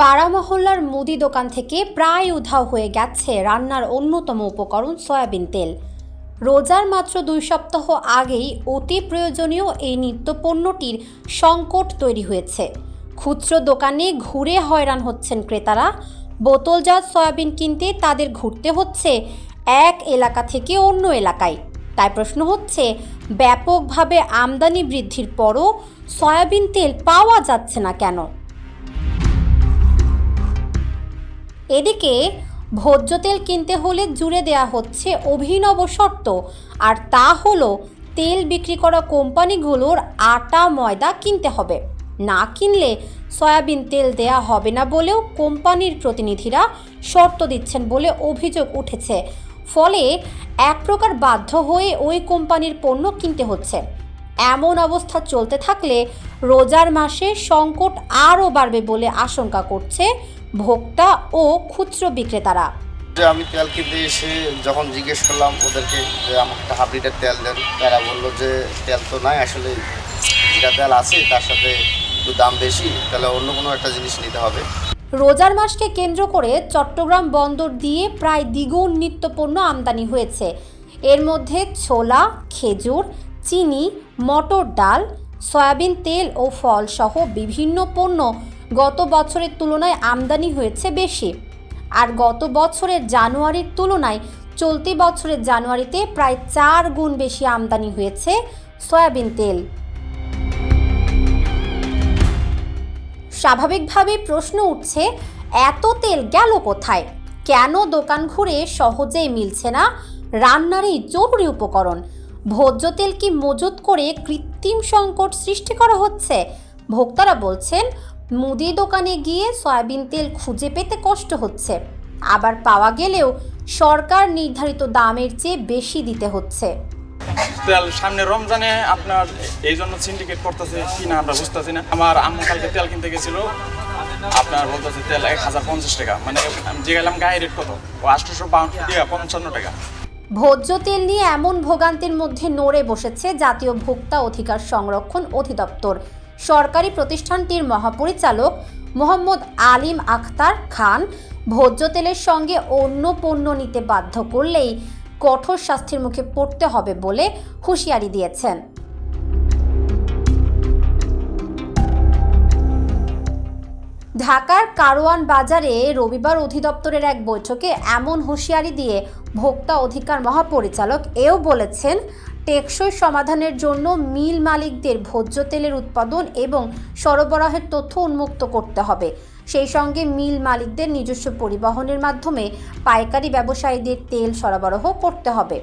পাড়া মহল্লার মুদি দোকান থেকে প্রায় উধাও হয়ে গেছে রান্নার অন্যতম উপকরণ সয়াবিন তেল। রোজার মাত্র দুই সপ্তাহ আগেই অতি প্রয়োজনীয় এই নিত্যপণ্যটির সংকট তৈরি হয়েছে। খুচরো দোকানে ঘুরে হয়রান হচ্ছেন ক্রেতারা। বোতলজাত সয়াবিন কিনতে তাদের ঘুরতে হচ্ছে এক এলাকা থেকে অন্য এলাকায়। তাই প্রশ্ন হচ্ছে, ব্যাপকভাবে আমদানি বৃদ্ধির পরও সয়াবিন তেল পাওয়া যাচ্ছে না কেন? এদিকে ভোজ্য তেল কিনতে হলে জুড়ে দেয়া হচ্ছে অভিনব শর্ত। আর তা হলো তেল বিক্রি করা কোম্পানিগুলোর আটা, ময়দা কিনতে হবে। না কিনলে সয়াবিন তেল দেয়া হবে না বলেও কোম্পানির প্রতিনিধিরা শর্ত দিচ্ছেন বলে অভিযোগ উঠেছে। ফলে এক প্রকার বাধ্য হয়ে ওই কোম্পানির পণ্য কিনতে হচ্ছে। এমন অবস্থা চলতে থাকলে রোজার মাসে সংকট আরও বাড়বে বলে আশঙ্কা করছে ভোক্তা ও খুচরো বিক্রেতারা। যে আমি তেল কিনতে এসে যখন জিজ্ঞেস করলাম ওদেরকে যে আমাকে একটা হাফ লিটার তেল দেন তারা বলল যে তেল তো নাই আসলে যেটা তেল আছে তার সাথে একটু দাম বেশি তাহলে অন্য কোনো একটা জিনিস নিতে হবে। রোজার মাসকে কেন্দ্র করে চট্টগ্রাম বন্দর দিয়ে প্রায় দ্বিগুণ নিত্যপণ্য আমদানি হয়েছে। এর মধ্যে ছোলা খেজুর চিনি মটর ডাল সয়াবিন তেল ও ফল সহ বিভিন্ন পণ্য গত বছরের তুলনায় আমদানি হয়েছে বেশি। আর গত বছরের জানুয়ারির তুলনায় চলতি বছরের জানুয়ারিতে প্রায় চার গুণ বেশি আমদানি হয়েছে সয়াবিন তেল। স্বাভাবিকভাবে প্রশ্ন উঠছে, এত তেল গেল কোথায়? কেন দোকান ঘুরে সহজেই মিলছে না রান্নার এই জরুরি উপকরণ? ভোজ্য তেল কি মজুত করে কৃত্রিম সংকট সৃষ্টি করা হচ্ছে? ভোক্তারা বলছেন মুদি দোকানে গিয়ে সয়াবিন তেল খুঁজে পেতে কষ্ট হচ্ছে। আবার পাওয়া গেলেও সরকার নির্ধারিত দামের চেয়ে বেশি দিতে হচ্ছে। তেল সামনে রমজানে আপনার এই জন্য সিন্ডিকেট করতেছে কি না আমরা বুঝতেছি না। আমার আম্মু কালকে তেল কিনতে গেছিল। আপনার বলতেছে তেল এক হাজার পঞ্চাশ টাকা। মানে আমি যে গেলাম গায়ে রেট কত? ও আটশোশো টাকা পঞ্চান্ন টাকা। ভোজ্য তেল নিয়ে এমন ভোগান্তির মধ্যে নড়ে বসেছে জাতীয় ভোক্তা অধিকার সংরক্ষণ অধিদপ্তর। সরকারি প্রতিষ্ঠানটির মহাপরিচালক মোহাম্মদ আলিম আখতার খান ভোজ্য তেলের সঙ্গে অন্য পণ্য নিতে বাধ্য করলেই কঠোর শাস্তির মুখে পড়তে হবে বলে হুঁশিয়ারি দিয়েছেন। ঢাকার কারওয়ান বাজারে রবিবার অধিদপ্তরের এক বৈঠকে এমন হুঁশিয়ারি দিয়ে ভোক্তা অধিকার মহাপরিচালক এও বলেছেন টেকসই সমাধানের জন্য মিল মালিকদের ভোজ্য তেলের উৎপাদন এবং সরবরাহের তথ্য উন্মুক্ত করতে হবে। সেই সঙ্গে মিল মালিকদের নিজস্ব পরিবহনের মাধ্যমে পাইকারি ব্যবসায়ীদের তেল সরবরাহ করতে হবে।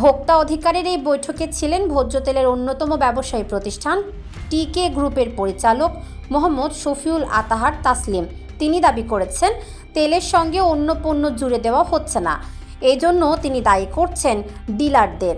ভোক্তা অধিকারের এই বৈঠকে ছিলেন ভোজ্য তেলের অন্যতম ব্যবসায়ী প্রতিষ্ঠান টিকে গ্রুপের পরিচালক মোহাম্মদ শফিউল আতাহার তাসলিম। তিনি দাবি করেছেন, তেলের সঙ্গে অন্য পণ্য জুড়ে দেওয়া হচ্ছে না। এজন্য তিনি দায়ী করছেন ডিলারদের।